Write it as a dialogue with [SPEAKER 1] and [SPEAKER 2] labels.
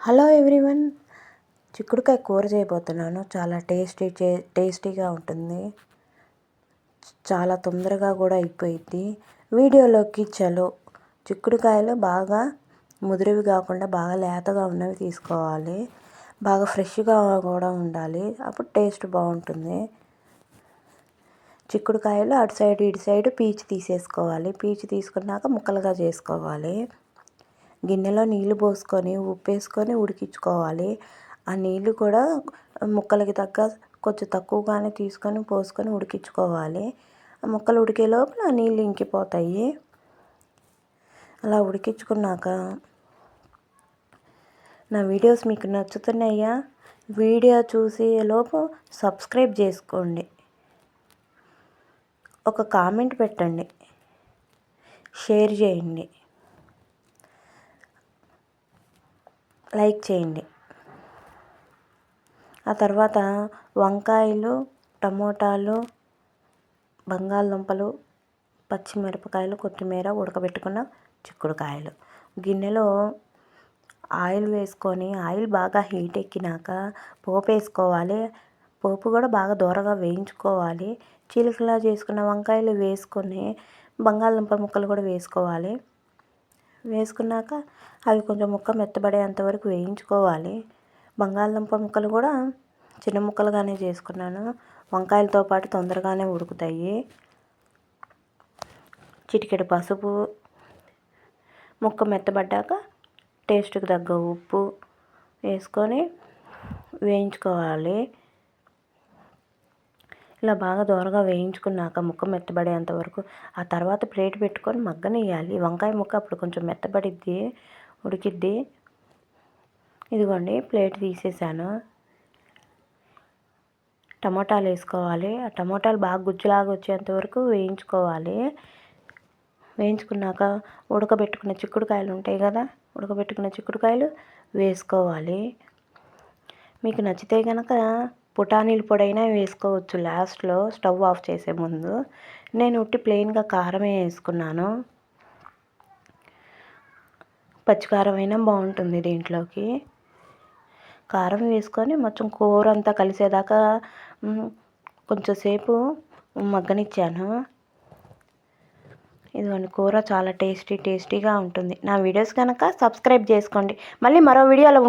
[SPEAKER 1] Hello everyone. చిక్కుడుకాయ కూర చేయబోతున్నాను. చాలా టేస్టీ చే టేస్టీగా ఉంటుంది. చాలా తొందరగా కూడా అయిపోయింది వీడియోలోకి చలో. చిక్కుడుకాయలు బాగా ముదిరివి కాకుండా బాగా లేతగా ఉన్నవి తీసుకోవాలి. బాగా ఫ్రెష్గా కూడా ఉండాలి. అప్పుడు టేస్ట్ బాగుంటుంది. చిక్కుడుకాయలు అటు సైడ్ ఇటు సైడ్ పీచు తీసేసుకోవాలి. పీచు తీసుకున్నాక ముక్కలుగా చేసుకోవాలి. గిన్నెలో నీళ్ళు పోసుకొని ఉప్పు వేసుకొని ఉడికించుకోవాలి. ఆ నీళ్ళు కూడా ముక్కలకి తగ్గ కొంచెం తక్కువగానే తీసుకొని పోసుకొని ఉడికించుకోవాలి. ఆ ముక్కలు ఉడికే లోపల ఆ నీళ్ళు ఇంకిపోతాయి. అలా ఉడికించుకున్నాక నా వీడియోస్ మీకు నచ్చుతున్నాయా? వీడియో చూసే లోపు సబ్స్క్రైబ్ చేసుకోండి. ఒక కామెంట్ పెట్టండి. షేర్ చేయండి. లైక్ చేయండి. ఆ తర్వాత వంకాయలు టమోటాలు బంగాళదుంపలు పచ్చిమిరపకాయలు కొత్తిమీర ఉడకబెట్టుకున్న చిక్కుడుకాయలు. గిన్నెలో ఆయిల్ వేసుకొని ఆయిల్ బాగా హీట్ ఎక్కినాక పోపు వేసుకోవాలి. పోపు కూడా బాగా దూరగా వేయించుకోవాలి. చిలుకలా చేసుకున్న వంకాయలు వేసుకొని బంగాళదుంప ముక్కలు కూడా వేసుకోవాలి. వేసుకున్నాక అవి కొంచెం ముక్క మెత్తబడేంత వరకు వేయించుకోవాలి. బంగాళదుంప ముక్కలు కూడా చిన్న ముక్కలుగానే చేసుకున్నాను. వంకాయలతో పాటు తొందరగానే ఉడుకుతాయి. చిటికెడు పసుపు ముక్క మెత్తబడ్డాక టేస్ట్కి తగ్గ ఉప్పు వేసుకొని వేయించుకోవాలి. ఇలా బాగా దోరగా వేయించుకున్నాక ముక్క మెత్తబడేంత వరకు ఆ తర్వాత ప్లేట్ పెట్టుకొని మగ్గనియాలి వంకాయ ముక్క అప్పుడు కొంచెం మెత్తబడిద్ది ఉడికిద్ది. ఇదిగోండి ప్లేట్ తీసేసాను. టమోటాలు వేసుకోవాలి. ఆ టమోటాలు బాగా గుజ్జులాగా వచ్చేంత వరకు వేయించుకోవాలి. వేయించుకున్నాక ఉడకబెట్టుకున్న చిక్కుడుకాయలు ఉంటాయి కదా ఉడకబెట్టుకున్న చిక్కుడుకాయలు వేసుకోవాలి. మీకు నచ్చితే కనుక పుటానీలు పొడైనా వేసుకోవచ్చు. లాస్ట్లో స్టవ్ ఆఫ్ చేసే ముందు నేను ఉట్టి ప్లెయిన్గా కారమే వేసుకున్నాను. పచ్చికారం అయినా బాగుంటుంది దీంట్లోకి. కారం వేసుకొని మొత్తం కూర అంతా కలిసేదాకా కొంచెంసేపు మగ్గనిచ్చాను. ఇదిగోండి కూర చాలా టేస్టీ టేస్టీగా ఉంటుంది. నా వీడియోస్ కనుక సబ్స్క్రైబ్ చేసుకోండి. మళ్ళీ మరో వీడియోలో